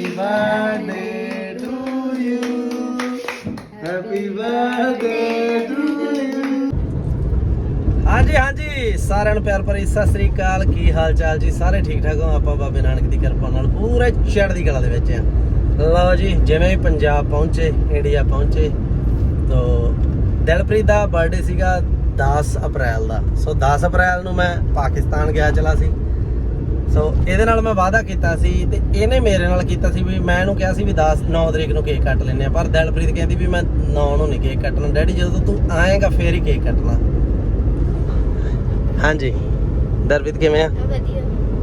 Happy birthday to you happy birthday to you ਹਾਂਜੀ ਹਾਂਜੀ, ਸਾਰਿਆਂ ਨੂੰ ਪਿਆਰ ਭਰੀ ਸਤਿ ਸ੍ਰੀ ਅਕਾਲ। ਕੀ ਹਾਲ ਚਾਲ ਜੀ? ਸਾਰੇ ਠੀਕ ਠਾਕ ਹੋ? ਆਪਾਂ ਬਾਬੇ ਨਾਨਕ ਦੀ ਕਿਰਪਾ ਨਾਲ ਪੂਰੇ ਚੜ੍ਹਦੀ ਕਲਾ ਦੇ ਵਿੱਚ ਆ ਲਓ ਜੀ, ਜਿਵੇਂ ਵੀ ਪੰਜਾਬ ਪਹੁੰਚੇ, ਇੰਡੀਆ ਪਹੁੰਚੇ, ਤੋ ਦਿਲਪ੍ਰੀਤ ਦਾ ਬਰਥਡੇ ਸੀਗਾ 10 ਅਪ੍ਰੈਲ ਦਾ। ਸੋ 10 ਅਪ੍ਰੈਲ ਨੂੰ ਮੈਂ ਪਾਕਿਸਤਾਨ ਗਿਆ ਚਲਾ ਸੀ। ਸੋ ਇਹਦੇ ਨਾਲ ਮੈਂ ਵਾਅਦਾ ਕੀਤਾ ਸੀ ਤੇ ਇਹਨੇ ਮੇਰੇ ਨਾਲ ਕੀਤਾ ਸੀ ਵੀ ਮੈਂ ਇਹਨੂੰ ਕਿਹਾ ਸੀ ਵੀ 10 9 ਤਰੀਕ ਨੂੰ ਕੇਕ ਕੱਟ ਲੈਨੇ ਆ ਪਰ ਦਿਲਪ੍ਰੀਤ ਕਹਿੰਦੀ ਵੀ ਮੈਂ 9 ਨੂੰ ਨਹੀਂ ਕੇਕ ਕੱਟਣਾ। ਡੈਡੀ ਜਦੋਂ ਤੂੰ ਆਏਗਾ ਫੇਰ ਹੀ ਕੇਕ ਕੱਟਣਾ। ਹਾਂਜੀ। ਦਰਵਿਤ ਕਿਵੇਂ ਆ? ਵਧੀਆ।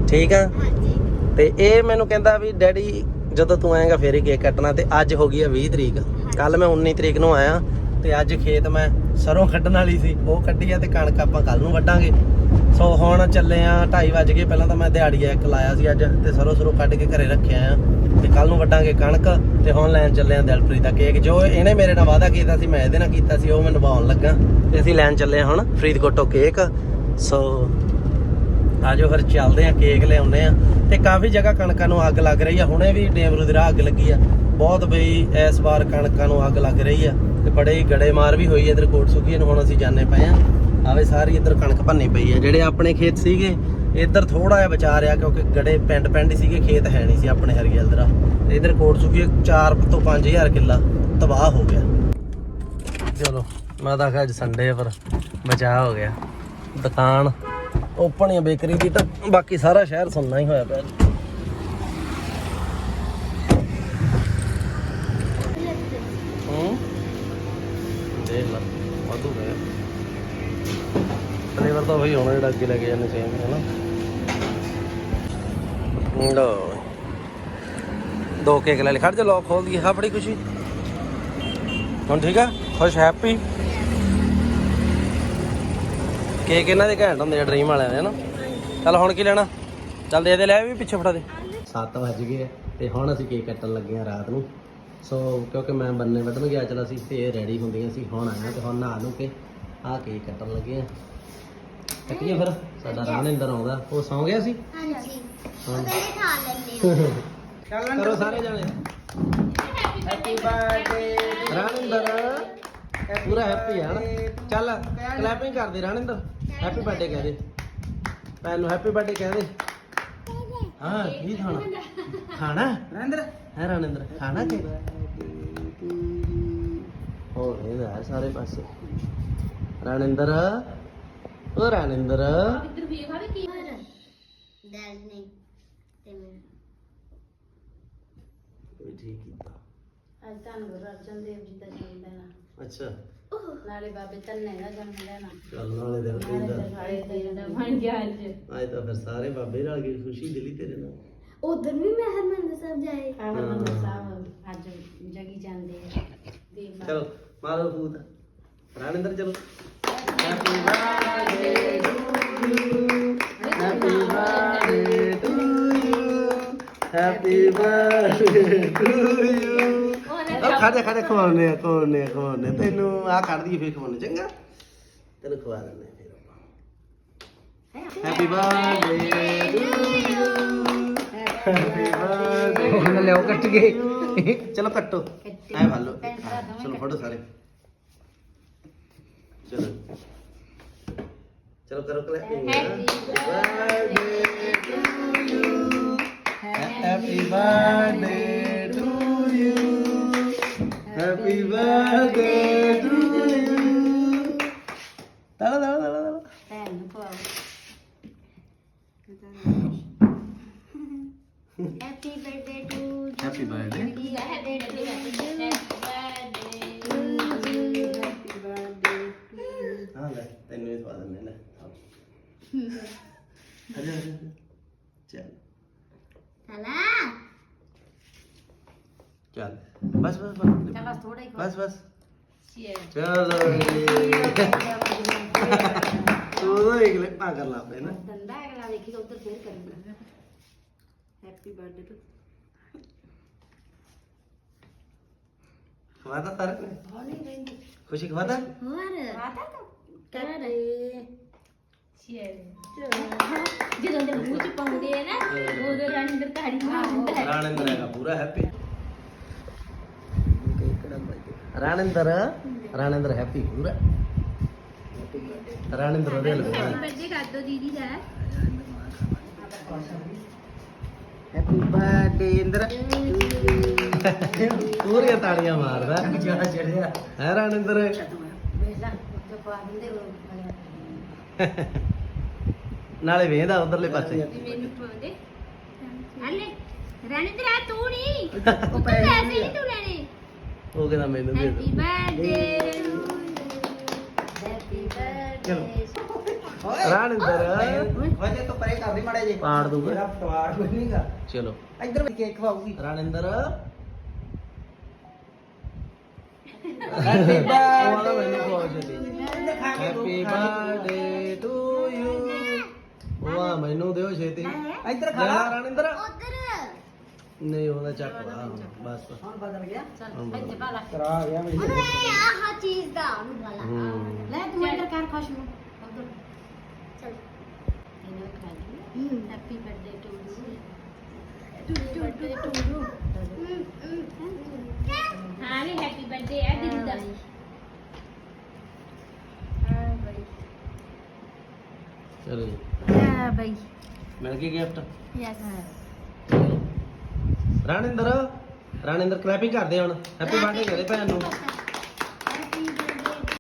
ਠੀਕ ਆ? ਹਾਂਜੀ। ਤੇ ਇਹ ਮੈਨੂੰ ਕਹਿੰਦਾ ਵੀ ਡੈਡੀ ਜਦੋਂ ਤੂੰ ਆਏਗਾ ਫੇਰ ਹੀ ਕੇਕ ਕੱਟਣਾ ਤੇ ਅੱਜ ਹੋ ਗਈ ਆ 20 ਤਰੀਕ। ਕੱਲ ਮੈਂ 19 ਤਰੀਕ ਨੂੰ ਆਇਆ ਤੇ ਅੱਜ ਖੇਤ ਮੈਂ ਸਰੋਂ ਕੱਢਣ ਵਾਲੀ ਸੀ। ਉਹ ਕੱਢੀ ਆ ਤੇ ਕਣਕ ਆਪਾਂ ਕੱਲ ਨੂੰ ਵੱਢਾਂਗੇ। ਸੋ ਹੁਣ ਚੱਲੇ ਆ 2:30 ਵਜ ਗਏ। ਪਹਿਲਾਂ ਤਾਂ ਮੈਂ ਦਿਹਾੜੀਆ ਇੱਕ ਲਾਇਆ ਸੀ ਅੱਜ ਤੇ ਸਰੋਂ ਸਰੋਂ ਕੱਢ ਕੇ ਘਰੇ ਰੱਖਿਆ ਆ। ਤੇ ਕੱਲ ਨੂੰ ਵੱਡਾਂਗੇ ਕਣਕ ਤੇ ਹੁਣ ਲੈਣ ਚੱਲੇ ਆ ਦਿਲਪ੍ਰੀਤ ਦਾ ਕੇਕ। ਜੋ ਇਹਨੇ ਮੇਰੇ ਨਾਲ ਵਾਅਦਾ ਕੀਤਾ ਸੀ, ਮੈਂ ਇਹਦੇ ਨਾਲ ਕੀਤਾ ਸੀ, ਉਹ ਮੈਂ ਨਿਭਾਉਣ ਲੱਗਾ। ਤੇ ਅਸੀਂ ਲੈਣ ਚੱਲੇ ਆ ਹੁਣ ਫਰੀਦਕੋਟੋਂ ਕੇਕ। ਸੋ ਆਜੋ ਫਿਰ ਚੱਲਦੇ ਆ, ਕੇਕ ਲਿਆਉਂਦੇ ਆ। ਤੇ ਕਾਫੀ ਜਗ੍ਹਾ ਕਣਕਾਂ ਨੂੰ ਅੱਗ ਲੱਗ ਰਹੀ ਆ। ਹੁਣੇ ਵੀ ਡੇਮਰੂ ਦੀ ਰਾਹ ਅੱਗ ਲੱਗੀ ਆ। ਬਹੁਤ ਬਈ ਇਸ ਵਾਰ ਕਣਕਾਂ ਨੂੰ ਅੱਗ ਲੱਗ ਰਹੀ ਆ। ਤੇ ਬੜੇ ਗੜੇਮਾਰ ਵੀ ਹੋਈ ਆ ਇਧਰ ਕੋਟ ਸੁਖੀ ਨੂੰ, ਹੁਣ ਅਸੀਂ ਜਾਣੇ ਪਏ ਆ। ਆਵੇ ਸਾਰੀ ਇੱਧਰ ਕਣਕ ਭੰਨੀ ਪਈ ਹੈ ਜਿਹੜੇ ਆਪਣੇ ਖੇਤ ਸੀਗੇ, ਇੱਧਰ ਥੋੜਾ ਜਿਹਾ ਬਚਾ ਰਿਆ ਕਿਉਂਕਿ ਗੜੇ ਪਿੰਡ ਪਿੰਡ ਸੀਗੇ, ਖੇਤ ਹੈ ਨਹੀਂ ਸੀ ਆਪਣੇ ਹਰੀਅਲ ਦਰਾ ਤੇ ਇਧਰ ਕੋਟ ਸੁਖੀ 4 ਤੋਂ 5000 ਕਿੱਲਾ ਤਬਾਹ ਹੋ ਗਿਆ। ਚਲੋ, ਮੈਂ ਤਾਂ ਅੱਜ ਸੰਡੇ ਪਰ ਬਚਾਅ ਹੋ ਗਿਆ। ਦੁਕਾਨ ਓਪਨ ਹੈ ਬੇਕਰੀ ਦੀ ਤਾਂ ਬਾਕੀ ਸਾਰਾ ਸ਼ਹਿਰ ਸੁਣਨਾ ਹੀ ਹੋਇਆ ਪਿਆ। ਹੂੰ? ਦੇਖ ਲਾ, ਵਾਧੂ ਹੈ ਫਲੇਵਰ ਤਾਂ ਉਹੀ ਹੋਣਾ ਜਿਹੜਾ ਅੱਗੇ ਲੈ ਕੇ ਜਾਂਦੇ ਸੇਮ ਹੈ ਨਾ ਲੋ ਦੋ ਕੇਕ ਲੈ ਲੈ ਖੜ ਜਾ ਲੋਕ ਖੋਲ ਦੀ ਹਾਂ, ਬੜੀ ਖੁਸ਼ੀ। ਹੁਣ ਠੀਕ ਆ? ਖੁਸ਼ ਹੈਪੀ ਕੇਕ ਇਹਨਾਂ ਦੇ ਘੈਂਟ ਹੁੰਦੇ ਆ ਡ੍ਰੀਮ ਵਾਲਿਆਂ ਦੇ ਨਾ ਚੱਲ, ਹੁਣ ਕੀ ਲੈਣਾ? ਚੱਲ, ਦੇ ਦੇ, ਲੈ ਵੀ ਪਿੱਛੇ ਫੜਾ ਦੇ। 7 ਵਜ ਗਏ ਤੇ ਹੁਣ ਅਸੀਂ ਕੇਕ ਕੱਟਣ ਲੱਗੇ ਆ ਰਾਤ ਨੂੰ। ਸੋ, ਕਿਉਂਕਿ ਮੈਂ ਬੰਨੇ ਵੱਢਣ ਗਿਆ, ਚਲਾ ਸੀ ਤੇ ਇਹ ਰੈਡੀ ਹੁੰਦੀਆਂ ਸੀ ਹੁਣ ਆਇਆ ਤੇ ਹੁਣ ਨਹਾ ਲੂ ਕੇ ਆਹ ਕੇਕ ਕੱਟਣ ਲੱਗੇ ਆ। ਕੱਟੀਏ ਫਿਰ ਸਾਡਾ ਰਾਣਿੰਦਰ ਆਉਂਦਾ। ਉਹ ਸੌਂ ਗਿਆ ਸੀ ਹਾਂਜੀ। ਹਾਂ। ਉਹਦੇ ਖਾ ਲੈਂਦੇ ਕਰੋ ਸਾਰੇ ਜਾਣੇ। Happy birthday Ranindar. ਪੂਰਾ ਹੈਪੀ ਹੈ ਨਾ ਚੱਲ ਕਲੈਪਿੰਗ ਕਰ ਦੇ ਰਾਣਿੰਦਰ। ਹੈਪੀ ਬਰਥਡੇ ਕਹਿ ਦੇ। ਭੈਣ ਨੂੰ ਹੈਪੀ ਬਰਥਡੇ ਕਹਿ ਦੇ। ਹਾਂ ਕੀ ਖਾਣਾ? ਖਾਣਾ? ਰਾਣਿੰਦਰ। ਹੈ ਰਾਣਿੰਦਰ ਖਾਣਾ ਕਿ? ਹੋ ਇਹ ਸਾਰੇ ਪਾਸੇ। ਰਾਣਿੰਦਰ ਉਹ ਰਾਣਿੰਦਰ। ਦਰਦ ਨਹੀਂ ਤੇ ਮੈਂ। ਕੋਈ ਠੀਕ ਕੀਤਾ ਅੱਜ ਤੁਹਾਨੂੰ ਗੁਰੂ ਅਰਜਨ ਦੇਵ ਜੀ ਦਾ ਜਨਮ ਦਿਨ ਆ। ਅੱਛਾ। ਨਾਲੇ ਬਾਬੇ ਧੰਨੇ ਦਾ ਜਨਮ ਦਿਨ ਆ। ਚੱਲ ਨਾਲੇ ਦਿਨ ਨਾਲੇ ਦਾ ਦਰਬਾਰੇ ਦਾ ਜਿਹੜਾ ਬਣ ਗਿਆ ਅੱਜ। ਅੱਜ ਤਾਂ ਫਿਰ ਸਾਰੇ ਬਾਬੇ ਰਲ ਗਏ ਖੁਸ਼ੀ ਦਿਲੀ ਤੇਰੇ ਨਾਲ। ਉਧਰ ਵੀ ਮੈਂ ਹਰਮੰਦਰ ਸਾਹਿਬ ਜਾਏ। ਹਰਮੰਦਰ ਸਾਹਿਬ ਅੱਜ ਜਗੀ ਜਾਂਦੇ ਆ। ਦੀਪ ਚਲੋ ਮਾਰੋ ਫੂਟ ਰਾਣਿੰਦਰ ਚਲੋ। ਹੈਪੀ ਬਰਥਡੇ ਟੂ ਯੂ ਉਹ ਖਾਦੇ ਖਾਦੇ ਖਵਾਉਣੇ ਆ ਖਵਾਉਣੇ ਤੈਨੂੰ ਆ ਕੱਢ ਦੀ ਫੇਰ ਖਵਾਉਣੇ ਚੰਗਾ। ਤੈਨੂੰ ਖਵਾ ਦਿੰਦੇ ਫਿਰ ਆਪਾਂ। Happy birthday to you happy birthday ਹੁਣ ਲਿਆਓ ਕੱਟ ਕੇ ਚਲੋ ਕੱਟੋ ਐ ਲਓ ਚਲੋ ਫੜੋ ਸਾਰੇ ਚਲੋ। ਚਲੋ ਕਰੋ clapping happy birthday to you happy birthday to you ਤਲਾ ਤਲਾ ਤਲਾ ਤਲਾ ਭੈਣ ਨੂੰ ਖਵਾਓ happy birthday to happy birthday happy birthday ਅਰੇ ਅਰੇ ਚੱਲ ਹਲਾ ਚੱਲ ਬਸ ਬਸ ਬਸ ਚਲ ਬਸ ਥੋੜਾ ਹੀ ਬਸ ਬਸ ਸ਼ੇਅਰ ਚਲੋ ਤੂੰ ਤਾਂ ਇੱਕ ਲੈ ਪਾ ਕਰ ਲਾ ਪਏ ਨਾ ਦੰਦਾ ਅਗਲਾ ਦੇਖੀ ਤਾਂ ਉਧਰ ਫੇਰ ਕਰੂਗਾ ਹੈਪੀ ਬਰਥਡੇ ਟੂ ਖਵਾਦਾ ਤਾਰਕ ਨੇ ਜਦੋਂ ਦੇ ਮੂੰਹ ਚ ਪਾਉਂਦੇ ਆ ਨਾ ਉਦੋਂ ਰਣ ਰਾਣਿੰਦਰ ਤਾੜੀ ਮਾਰਦਾ ਹੈ ਰਾਣਿੰਦਰ ਹੈਗਾ ਪੂਰਾ ਹੈਪੀ ਰਾਣਿੰਦਰ ਰਾਣਿੰਦਰ ਹੈਪੀ ਪੂਰਾ ਰਾਣਿੰਦਰ ਉਹਦੇ ਲੱਗਦਾ ਬਰਥਡੇ ਕਰ ਦੋ ਦੀਦੀ ਦਾ ਹੈਪੀ ਬਰਥਡੇ ਨਾਲੇ ਵੇਂਦਾ ਉਧਰਲੇ ਪਾਸੇ। ਮੈਨੂੰ ਪਾਉਂਦੇ ਹਲੇ ਰਾਣਿੰਦਰ ਆ ਤੂੰ ਨਹੀਂ ਉਹ ਤੂੰ ਪੈਸੇ ਨਹੀਂ ਤੂੰ ਲੈਣੇ। ਉਹ ਕਹਿੰਦਾ ਮੈਨੂੰ ਦੇ ਹੈਪੀ ਦਿਓ। ਬਰਥਡੇ ਹੈਪੀ ਬਰਥਡੇ ਓਏ। ਰਾਣਿੰਦਰ। ਵਜੇ ਤੋਂ ਪਰੇ ਕਰ ਦੇ ਮਾੜੇ ਜੇ ਪਾੜ ਦੂਗਾ। ਮੇਰਾ ਪਟਵਾਰ ਕੋਈ ਨਹੀਂਗਾ ਚਲੋ। ਇੱਧਰ ਵੀ ਕੇਕ ਖਵਾਉਗੀ ਰਾਣਿੰਦਰ। ਹੈਪੀ ਉਹ ਵਾਲਾ ਮੈਨੂੰ ਬਰਥਡੇ ਬਹੁਤ ਛੇਤੀ ਹੈਪੀ ਬਰਥਡੇ ਟੂ ਯੂ ਵਾਹ ਮੈਨੂੰ ਦਿਓ ਛੇਤੀ। ਇੱਧਰ ਖਾ ਲੈ ਰਾਣਿੰਦਰ। ਉਧਰ। ਨਹੀਂ ਉਹਦਾ ਚੱਕ ਲਾ ਬਸ। ਹੁਣ ਬਦਲ ਗਿਆ। ਚੱਲ ਇੱਥੇ ਪਾ ਲਾ। ਕਰਾ ਗਿਆ ਮੇਰੀ ਉਹਨੇ ਆਹ ਚੀਜ਼ ਦਾ ਉਹਨੂੰ ਵਾਲਾ ਹੂੰ। ਲੈ ਤੂੰ ਇੱਧਰ ਕਰ ਖੁਸ਼ ਨੂੰ। ਉਧਰ। ਚਲ। ਇਹਨੂੰ ਖਾ ਲਈ। Happy birthday to you. ਹਾਂ। ਵੀ ਹੈਪੀ ਬਰਥਡੇ ਹੈ ਦੀਦੀ ਦਾ। ਚਲੋ। ਜੀ ਹਾਂ ਬਈ। ਮਿਲ ਗਈ gift yes Ranindar Ranindar clapping ਕਰਦੇ ਹੁਣ। ਹੈਪੀ ਬਰਥਡੇ ਕਰੇ ਭੈਣ ਨੂੰ।